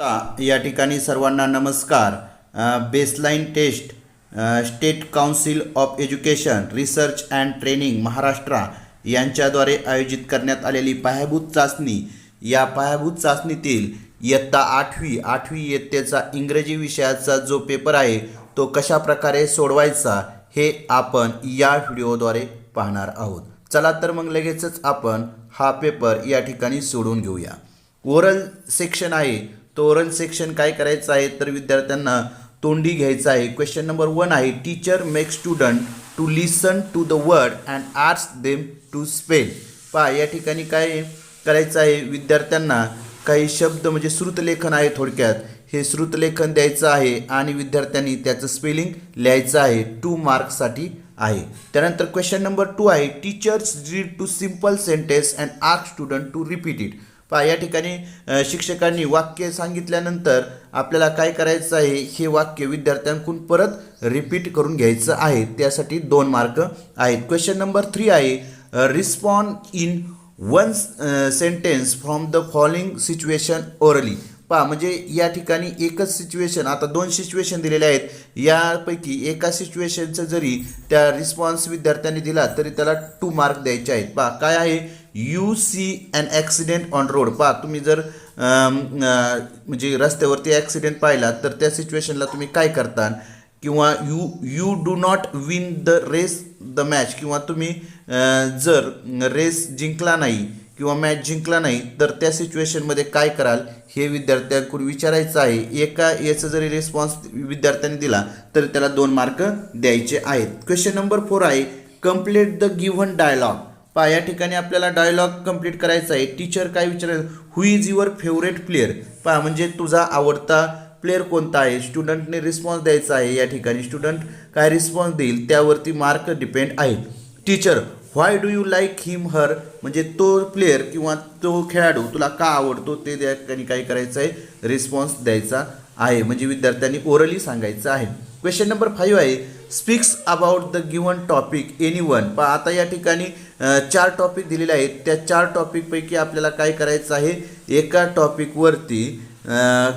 आता या ठिकाणी सर्वांना नमस्कार. Baseline test state council of education research and training Maharashtra यांच्याद्वारे आयोजित करण्यात आलेली पायाभूत चाचणी. या पायाभूत चाचणीतील इयत्ता आठवी आठवी इयत्तेचा इंग्रजी विषयाचा जो पेपर आहे तो कशा प्रकारे सोडवायचा हे आपण या व्हिडिओद्वारे पाहणार आहोत. चला तर मग लगेचच आपण हा पेपर या ठिकाणी सोडून घेऊया. ओरल सेक्शन आहे. तोरण सेक्शन काय करायचं आहे? तर विद्यार्थ्यांना तोंडी घ्यायचं आहे. क्वेश्चन नंबर वन आहे teacher make student to listen to the word and arts them to spell पहा या ठिकाणी काय करायचं आहे? विद्यार्थ्यांना काही शब्द म्हणजे श्रुतलेखन आहे थोडक्यात. हे श्रुतलेखन द्यायचं आहे आणि विद्यार्थ्यांनी त्याचं स्पेलिंग लिहायचं आहे. टू मार्क्ससाठी आहे. त्यानंतर क्वेश्चन नंबर टू आहे teachers read two simple sentence and ask student to repeat it पहा या ठिकाणी शिक्षकांनी वाक्य सांगितल्यानंतर आपल्याला काय करायचं आहे हे वाक्य विद्यार्थ्यांकडून परत रिपीट करून घ्यायचं आहे. त्यासाठी दोन मार्क आहेत. क्वेश्चन नंबर थ्री आहे respond in one sentence from the following situation orally पहा म्हणजे या ठिकाणी एकच सिच्युएशन आता दोन सिच्युएशन दिलेले आहेत. यापैकी एका सिच्युएशनचं जरी त्या रिस्पॉन्स विद्यार्थ्यांनी दिला तरी त्याला टू मार्क द्यायचे आहेत. पहा काय आहे? You see an accident on road. पहा तुम्ही जर म्हणजे रस्त्यावरती ॲक्सिडेंट पाहिला तर त्या सिच्युएशनला तुम्ही काय करता किंवा you you do not win the race the match. किंवा तुम्ही जर रेस जिंकला नाही किंवा मॅच जिंकला नाही तर त्या सिच्युएशनमध्ये काय कराल? हे विद्यार्थ्यांकडून विचारायचं आहे. एका याचा जरी रिस्पॉन्स विद्यार्थ्यांनी दिला तर त्याला दोन मार्क द्यायचे आहेत. क्वेश्चन नंबर फोर आहे कंप्लीट द गिव्हन डायलॉग. पहा या ठिकाणी आपल्याला डायलॉग कंप्लीट करायचा आहे. टीचर काय विचारायचं who is your favourite player पहा म्हणजे तुझा आवडता प्लेअर कोणता आहे? स्टुडंटने रिस्पॉन्स द्यायचा आहे या ठिकाणी. स्टुडंट काय रिस्पॉन्स देईल? त्यावरती मार्क डिपेंड आहे. Teacher why do you like him her म्हणजे तो प्लेअर किंवा तो खेळाडू तुला का आवडतो? ते त्या ठिकाणी काय करायचं आहे? रिस्पॉन्स द्यायचा आहे. म्हणजे विद्यार्थ्यांनी ओरली सांगायचं आहे. क्वेश्चन नंबर फाईव्ह आहे. Speaks about the given topic any one पहा आता या ठिकाणी चार टॉपिक दिलेले आहेत. त्या चार टॉपिकपैकी आपल्याला काय करायचं आहे? एका टॉपिकवरती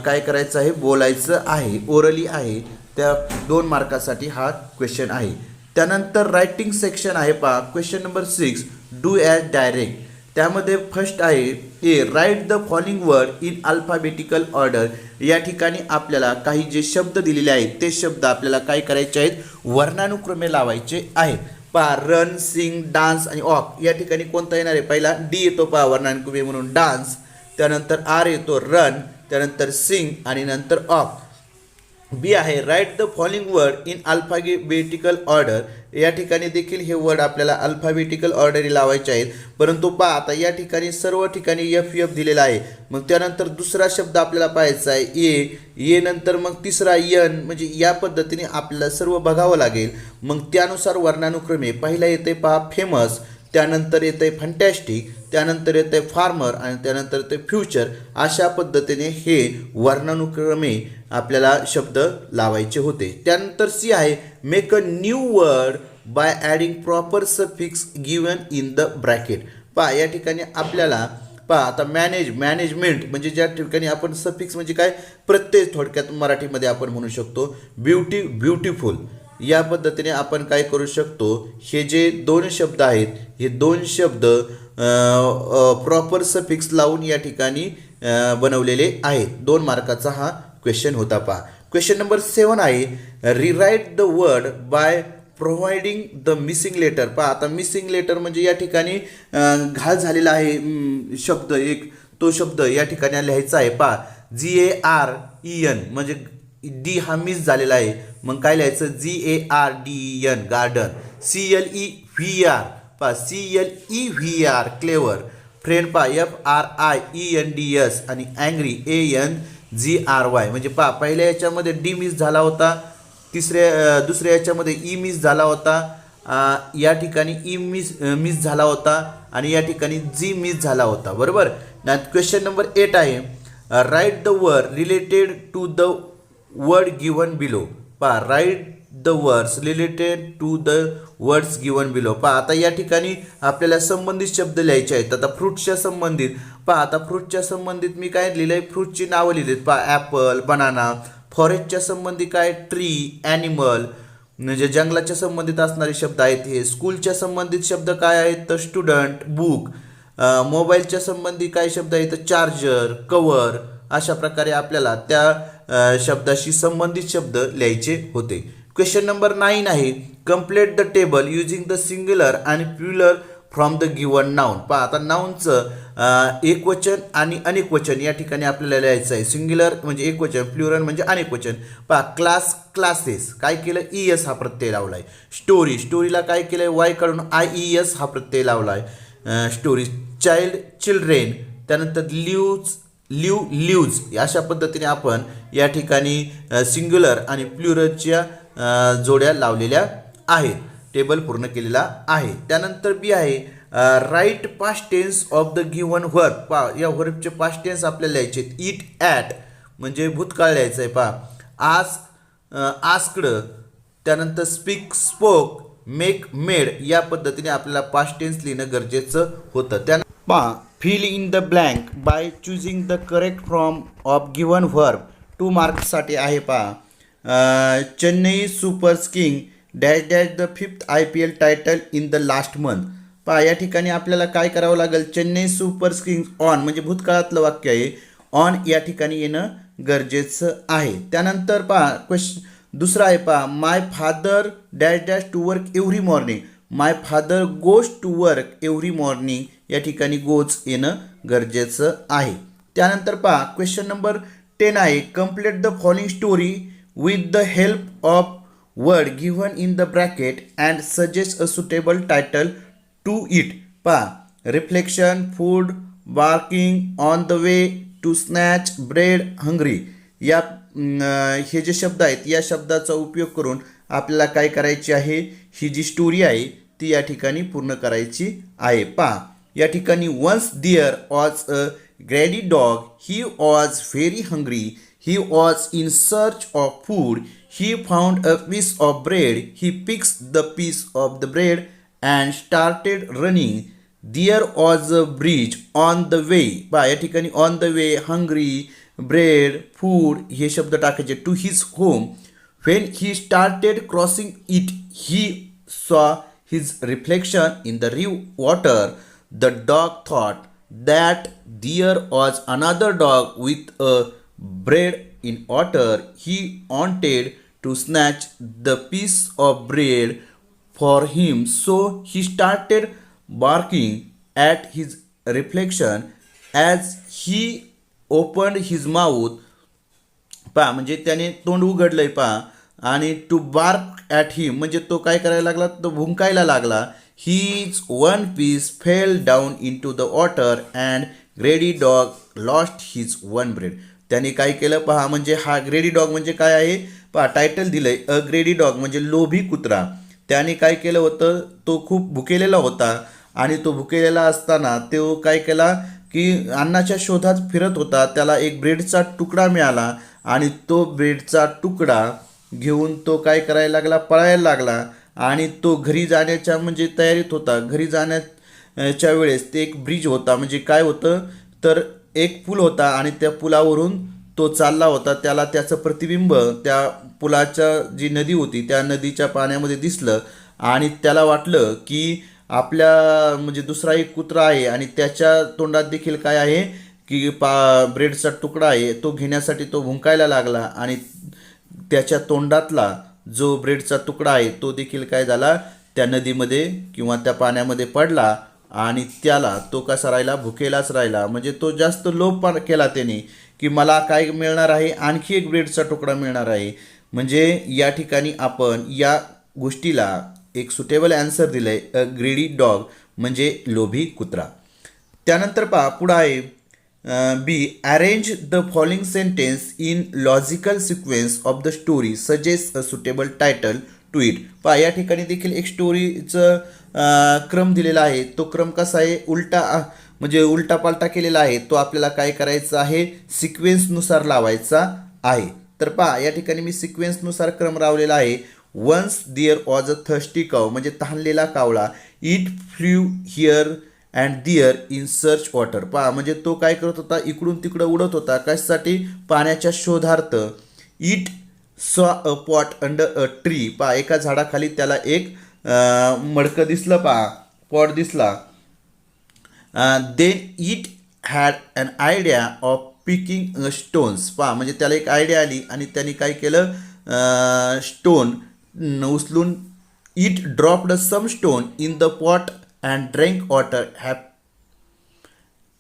काय करायचं आहे? बोलायचं आहे. ओरली आहे. त्या दोन मार्कासाठी हा क्वेश्चन आहे. त्यानंतर रायटिंग सेक्शन आहे पहा. Question number six do as directed त्यामध्ये फर्स्ट आहे A write the following word in alphabetical order या ठिकाणी आपल्याला काही जे शब्द दिलेले आहेत ते शब्द आपल्याला काय करायचे आहेत? वर्णानुक्रमे लावायचे आहेत. पहा रन सिंग डान्स आणि ऑफ या ठिकाणी कोणता येणार आहे? पहिला डी येतो पहा वर्णांकुबी म्हणून डान्स त्यानंतर आर येतो रन त्यानंतर सिंग आणि नंतर ऑफ बी आहे write the following word in alphabetical order या ठिकाणी देखील हे वर्ड आपल्याला अल्फाबेटिकल ऑर्डरी लावायचे आहेत. परंतु पहा आता या ठिकाणी सर्व ठिकाणी एफ एफ दिलेला आहे. मग त्यानंतर दुसरा शब्द आपल्याला पाहायचा आहे ए ए नंतर मग तिसरा यन म्हणजे या पद्धतीने आपल्याला सर्व बघावं लागेल. मग त्यानुसार वर्णानुक्रमे. पहिला येते पहा फेमस त्यानंतर येतं आहे फंटॅस्टिक त्यानंतर येतं आहे फार्मर आणि त्यानंतर येतं फ्युचर अशा पद्धतीने हे वर्णानुक्रमे आपल्याला शब्द लावायचे होते. त्यानंतर सी आहे make a new word by adding proper suffix given in the bracket पहा या ठिकाणी आपल्याला पहा आता मॅनेज मॅनेजमेंट म्हणजे ज्या ठिकाणी आपण सफिक्स म्हणजे काय? प्रत्येक थोडक्यात मराठीमध्ये आपण म्हणू शकतो ब्युटी ब्युटिफुल या पद्धतीने आपण काय करू शकतो? हे जे दोन शब्द आहेत हे दोन शब्द प्रॉपर सफिक्स लावून या ठिकाणी बनवलेले आहेत. दोन मार्काचा हा क्वेश्चन होता पहा. क्वेश्चन नंबर सेवन आहे rewrite the word by providing the missing letter पहा आता मिसिंग लेटर म्हणजे या ठिकाणी घाल झालेला आहे शब्द एक. तो शब्द या ठिकाणी लिहायचा आहे. पहा G A R E N म्हणजे डी हा मिस झालेला आहे. मग काय लिहायचं? G A R D N garden C L E V R पा C L E V R clever friend पा F R I E N D S आणि angry A N G R Y म्हणजे पा पहिल्या याच्यामध्ये D miss झाला होता. तिसऱ्या दुसऱ्या याच्यामध्ये e ई मिस झाला होता. या ठिकाणी ई मिस मिस झाला होता आणि या ठिकाणी जी मिस झाला होता. बरोबर? क्वेश्चन नंबर एट आहे. Write the word related to the word given below पहा write the words related to the words given below पहा आता या ठिकाणी आपल्याला संबंधित शब्द लिहायचे आहेत. आता फ्रूटच्या संबंधित. पहा आता फ्रूटच्या संबंधित मी काय लिहिलंय? फ्रूटची नावं लिहिलीत. पहा ॲपल बनाना फॉरेस्टच्या संबंधी काय? ट्री ॲनिमल म्हणजे जंगलाच्या संबंधित असणारे शब्द आहेत हे. स्कूलच्या संबंधित शब्द काय आहेत? तर स्टुडंट बुक मोबाईलच्या संबंधी काय शब्द आहेत? तर चार्जर कवर अशा प्रकारे आपल्याला त्या शब्दाशी संबंधित शब्द लिहायचे होते. क्वेश्चन नंबर नाईन आहे. Complete the table using the singular आणि plural from the given noun पहा आता नाऊनचं एकवचन आणि अनेक वचन या ठिकाणी आपल्याला लिहायचं आहे. सिंग्युलर म्हणजे एकवचन प्लुरल म्हणजे अनेक वचन पहा क्लास क्लासेस काय केलं? ई एस हा प्रत्यय लावला आहे स्टोरी स्टोरीला काय केलं आहे वाय काढून आय ई एस हा प्रत्यय लावला आहे स्टोरी चाइल्ड चिल्ड्रेन त्यानंतर लिव्ज लिव लिव्ज अशा पद्धतीने आपण या ठिकाणी सिंग्युलर आणि प्लुरलच्या जोड्या लावलेल्या आहेत. टेबल पूर्ण केलेला आहे. त्यानंतर बी आहे write past tense of the given work पा या वर्कचे पास्ट टेन्स आपल्याला लिहायचे इट ॲट म्हणजे भूतकाळ लिहायचं आहे पहा आस्क आस्कड त्यानंतर स्पीक स्पोक मेक मेड या पद्धतीने आपल्याला पास्ट टेन्स लिहिणं गरजेचं होतं. त्या पहा fill in the blank by choosing the correct from of given verb two मार्क्ससाठी आहे पहा. Chennai super king dash dash the fifth I P L title in the last month. पहा या ठिकाणी आपल्याला काय करावं लागेल? चेन्नई सुपर किंग्स ऑन म्हणजे भूतकाळातलं वाक्य आहे. ऑन या ठिकाणी येणं गरजेचं आहे. त्यानंतर पहा क्वेश्चन दुसरा आहे पहा. My father dash dash to work every morning my father goes to work every morning या ठिकाणी गोज येणं गरजेचं आहे. त्यानंतर पहा क्वेश्चन नंबर टेन आहे. Complete the following story with the help of word given in the bracket and suggest a suitable title to it पहा reflection food barking on the way to snatch bread hungry या हे जे शब्द आहेत या शब्दाचा उपयोग करून आपल्याला काय करायची आहे? ही जी स्टोरी आहे ती या ठिकाणी पूर्ण करायची आहे. पहा या ठिकाणी once there was a greedy dog he was very hungry he was in search of food he found a piece of bread he picks the piece of the bread and started running there was a bridge on the way बा या ठिकाणी on the way hungry bread food हे शब्द टाकायचे to his home when he started crossing it he saw His reflection in the river water the dog thought that there was another dog with a bread in water. He wanted to snatch the piece of bread for him, so he started barking at his reflection as he opened his mouth. पहा म्हणजे त्याने तोंड उघडलंय पहा आणि to bark at हिम म्हणजे तो काय करायला लागला? तो भुंकायला लागला. His one piece fell down into the water and greedy dog lost his one bread त्याने काय केलं? पहा म्हणजे हा ग्रेडी डॉग म्हणजे काय आहे? पहा टायटल दिलंय अ ग्रेडी डॉग म्हणजे लोभी कुत्रा. त्याने काय केलं होतं? तो खूप भुकेलेला होता. आणि तो भुकेलेला असताना तो काय केला की अन्नाच्या शोधात फिरत होता. त्याला एक ब्रेडचा तुकडा मिळाला आणि तो ब्रेडचा तुकडा घेऊन तो काय करायला लागला पळायला लागला. आणि तो घरी जाण्याच्या म्हणजे तयारीत होता. घरी जाण्याच्या वेळेस ते एक ब्रिज होता. म्हणजे काय होतं? तर एक पूल होता आणि त्या पुलावरून तो चालला होता. त्याला त्याचं प्रतिबिंब त्या पुलाच्या जी नदी होती त्या नदीच्या पाण्यामध्ये दिसलं. आणि त्याला वाटलं की आपल्या म्हणजे दुसरा एक कुत्रा आहे आणि त्याच्या तोंडात देखील काय आहे की पा ब्रेडचा तुकडा आहे तो घेण्यासाठी तो भुंकायला लागला आणि त्याच्या तोंडातला जो ब्रेडचा तुकडा आहे तो देखील काय झाला? त्या नदीमध्ये किंवा त्या पाण्यामध्ये पडला आणि त्याला तो कसा राहिला? भुकेलाच राहिला. म्हणजे तो जास्त लोभ केला त्याने की मला काय मिळणार आहे? आणखी एक ब्रेडचा तुकडा मिळणार आहे. म्हणजे या ठिकाणी आपण या गोष्टीला एक सुटेबल ॲन्सर दिलं आहे अ ग्रेडी डॉग म्हणजे लोभी कुत्रा. त्यानंतर पहा पुढं आहे. Be arrange the following sentence in logical sequence of the story suggest a suitable title to it पहा या ठिकाणी देखील एक स्टोरीचं uh, क्रम दिलेला आहे. तो क्रम कसा आहे? उलटा uh, म्हणजे उलटा पालटा केलेला आहे. तो आपल्याला काय करायचा आहे? सिक्वेन्सनुसार लावायचा आहे. तर पहा या ठिकाणी मी सिक्वेन्सनुसार क्रम लावलेला आहे. Once there was a thirsty काव म्हणजे तहानलेला कावळा it flew here and there in search water पहा म्हणजे तो काय करत होता? इकडून तिकडं उडत होता. कशासाठी? पाण्याच्या शोधार्थ. It saw a pot under a tree पहा एका झाडाखाली त्याला एक मडकं दिसलं पहा. पॉट दिसला. Then it had an idea of picking stones पहा म्हणजे त्याला एक आयडिया आली आणि त्यांनी काय केलं? स्टोन उचलून it dropped some stone in the pot and drink water hap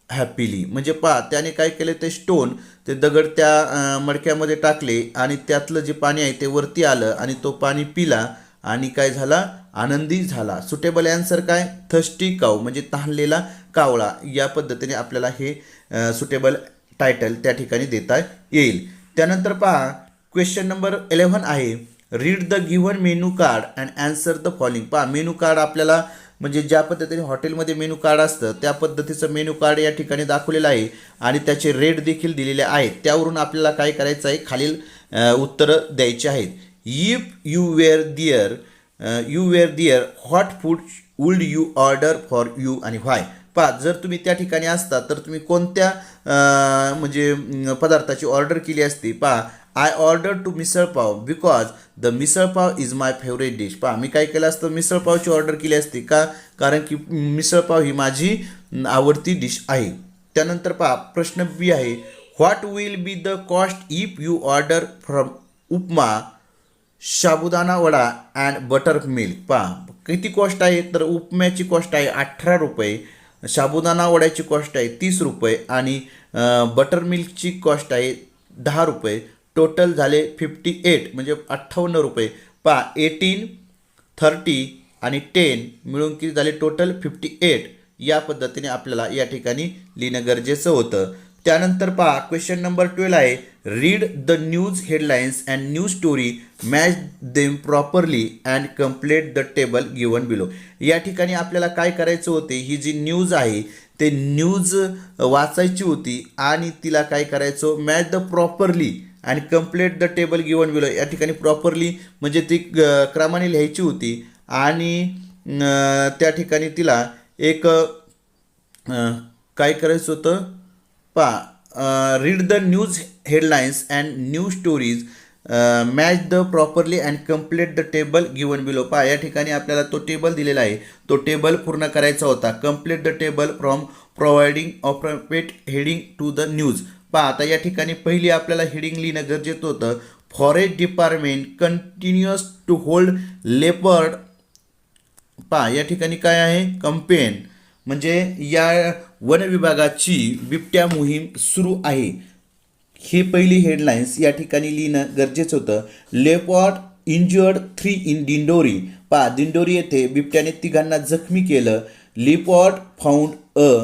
happily म्हणजे पहा त्याने काय केले ते स्टोन ते दगड त्या मडक्यामध्ये टाकले आणि त्यातलं जे पाणी आहे ते वरती आलं आणि तो पाणी पिला आणि काय झाला? आनंदी झाला. सुटेबल अँसर काय? थर्स्टी काव म्हणजे तहानलेला कावळा. या पद्धतीने आपल्याला हे सुटेबल टायटल त्या ठिकाणी देता येईल. त्यानंतर पहा क्वेश्चन नंबर इलेव्हन आहे. Read the given menu card and answer the following पहा मेनू कार्ड आपल्याला म्हणजे ज्या पद्धतीने हॉटेलमध्ये मेनू कार्ड असतं त्या पद्धतीचं मेनू कार्ड या ठिकाणी दाखवलेलं आहे आणि त्याचे रेट देखील दिलेले आहेत. त्यावरून आपल्याला काय करायचं आहे? खालील उत्तरं द्यायची आहेत. If you were there you were there hot food would you order for you आणि व्हाय पहा जर तुम्ही त्या ठिकाणी असता तर तुम्ही कोणत्या म्हणजे पदार्थाची ऑर्डर केली असती? पहा I order to misal pav because the misal pav is my favourite dish पहा मी काय केलं असतं? मिसळपावची ऑर्डर केली असती का? कारण की मिसळपाव ही माझी आवडती डिश आहे. त्यानंतर पहा प्रश्न बी आहे. What will be the cost if you order from upma sabudana vada and butter milk पहा किती कॉस्ट आहे? तर उपम्याची कॉस्ट आहे अठरा रुपये साबुदाणा वड्याची कॉस्ट आहे तीस रुपये आणि बटर मिल्कची कॉस्ट आहे दहा रुपये. टोटल झाले फिफ्टी एट म्हणजे अठ्ठावन्न रुपये. पहा एटीन थर्टी आणि टेन मिळून किती झाले? टोटल फिफ्टी एट या पद्धतीने आपल्याला या ठिकाणी लिहिणं गरजेचं होतं. त्यानंतर पहा क्वेश्चन नंबर ट्वेल्व आहे. Read the news headlines and news story match them properly and complete the table given below या ठिकाणी आपल्याला काय करायचं होते? ही जी न्यूज आहे ते न्यूज वाचायची होती आणि तिला काय करायचं? मॅच द प्रॉपरली आणि complete the table given below या ठिकाणी प्रॉपरली म्हणजे ती क्रमाने लिहायची होती. आणि त्या ठिकाणी तिला एक काय करायचं होतं? पहा read the news headlines and news stories match the properly and complete the table given below पहा या ठिकाणी आपल्याला तो टेबल दिलेला आहे. तो टेबल पूर्ण करायचा होता. Complete the table from providing operate heading to the news पहा आता या ठिकाणी पहिली आपल्याला हेडिंग लिहिणं गरजेचं होतं. Forest department continuous to hold leopard पहा या ठिकाणी काय आहे? कंपेन म्हणजे या वन विभागाची बिबट्या मोहीम सुरू आहे. हे पहिली हेडलाईन्स या ठिकाणी लिहिणं गरजेचं होतं. Leopard injured three in Dindori पा दिंडोरी येथे बिबट्याने तिघांना जखमी केलं. Leopard found a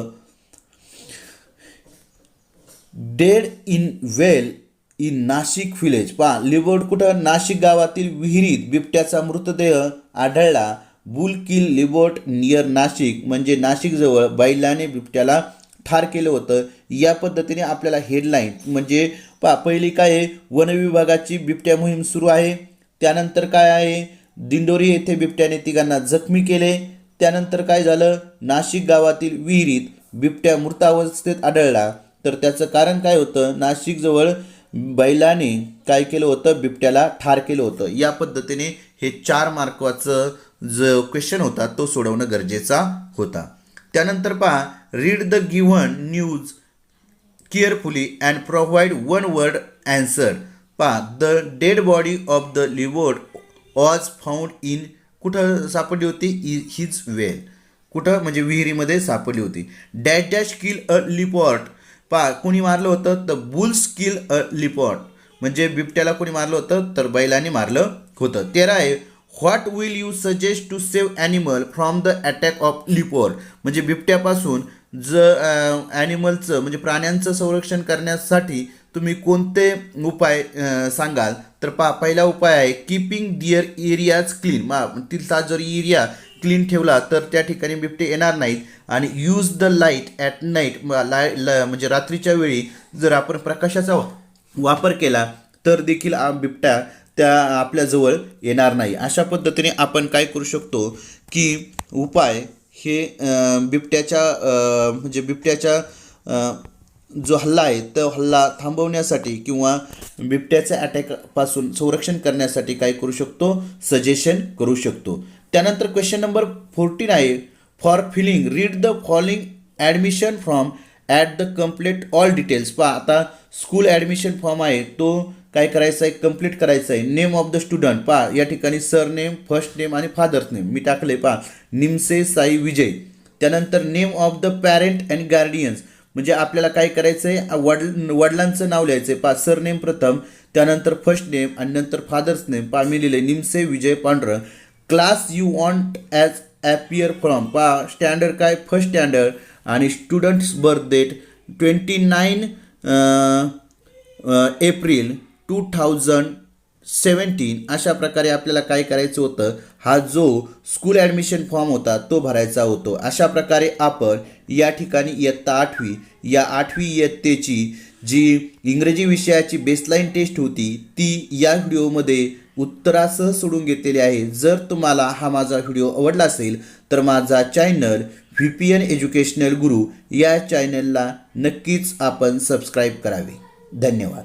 dead in well in Nashik village. पहा लिबोर्ड कुठं? नाशिक गावातील विहिरीत बिबट्याचा मृतदेह आढळला. Bull kill leopard near Nashik म्हणजे नाशिकजवळ बैलाने बिबट्याला ठार केलं होतं. या पद्धतीने आपल्याला हेडलाईन म्हणजे पा पहिली काय आहे? वनविभागाची बिबट्या मोहीम सुरू आहे. त्यानंतर काय आहे? दिंडोरी येथे बिबट्याने तिघांना जखमी केले. त्यानंतर काय झालं? नाशिक गावातील विहिरीत बिबट्या मृतावस्थेत आढळला. तर त्याचं कारण काय होतं? नाशिकजवळ बैलाने काय केलं होतं? बिबट्याला ठार केलं होतं. या पद्धतीने हे चार मार्कवाचं जो क्वेश्चन होता तो सोडवणं गरजेचा होता. त्यानंतर पहा read the given news carefully and provide one word answer पहा the dead body of the लिवोड was found in कुठं सापडली होती? इ हिज वेल. कुठं? म्हणजे विहिरीमध्ये सापडली होती. डॅश डॅश किल अ लिपॉर्ट पा कोणी मारलं होतं? तर बुल स्किल अ लिपॉट म्हणजे बिबट्याला कोणी मारलं होतं? तर बैलाने मारलं होतं. तेरा आहे what will you suggest to save animal from the attack of leopard म्हणजे बिबट्यापासून ज ॲनिमलचं म्हणजे प्राण्यांचं संरक्षण करण्यासाठी तुम्ही कोणते उपाय सांगाल? तर पा पहिला उपाय आहे कीपिंग दिअर एरियाज क्लीन मा तिथला जर एरिया क्लीन ठेवला तर त्या ठिकाणी बिबटे येणार नाहीत. आणि use the light at night लाय ल- म्हणजे रात्रीच्या वेळी जर आपण प्रकाशाचा वापर केला तर देखील बिबट्या त्या आपल्याजवळ येणार नाही. अशा पद्धतीने आपण काय करू शकतो की उपाय हे बिबट्याच्या म्हणजे बिबट्याच्या जो हल्ला आहे तो हल्ला थांबवण्यासाठी किंवा बिबट्याच्या अटॅकपासून संरक्षण करण्यासाठी काय करू शकतो? सजेशन करू शकतो. त्यानंतर क्वेश्चन नंबर फोर्टीन आहे. For filling read the following admission form at the complete all details पहा आता स्कूल ॲडमिशन फॉर्म आहे. तो काय करायचा आहे? कंप्लीट करायचा आहे. नेम ऑफ द स्टुडंट पहा या ठिकाणी सर नेम फर्स्ट नेम आणि फादर्स नेम मी टाकले पहा. निमसे साई विजय. त्यानंतर name of the parent and guardians म्हणजे आपल्याला काय करायचं आहे वडल वडिलांचं नाव लिहायचं आहे पहा सर नेम प्रथम त्यानंतर फर्स्ट नेम आणि नंतर फादर्स नेम पहा मी लिहिले Nimse Vijay Pandhare. Class you want as appear from पहा स्टँडर्ड काय? फर्स्ट स्टँडर्ड आणि students birth date twenty nine April two thousand seventeen अशा प्रकारे आपल्याला काय करायचं होतं? हा जो स्कूल ॲडमिशन फॉर्म होता तो भरायचा होतो. अशा प्रकारे आपण या ठिकाणी इयत्ता आठवी या आठवी इयत्तेची जी इंग्रजी विषयाची बेसलाईन टेस्ट होती ती या व्हिडिओमध्ये उत्तरासह सोडून घेतलेली आहे. जर तुम्हाला हा माझा व्हिडिओ आवडला असेल तर माझा channel V P N educational guru या चॅनलला नक्कीच आपण सबस्क्राईब करावे. धन्यवाद.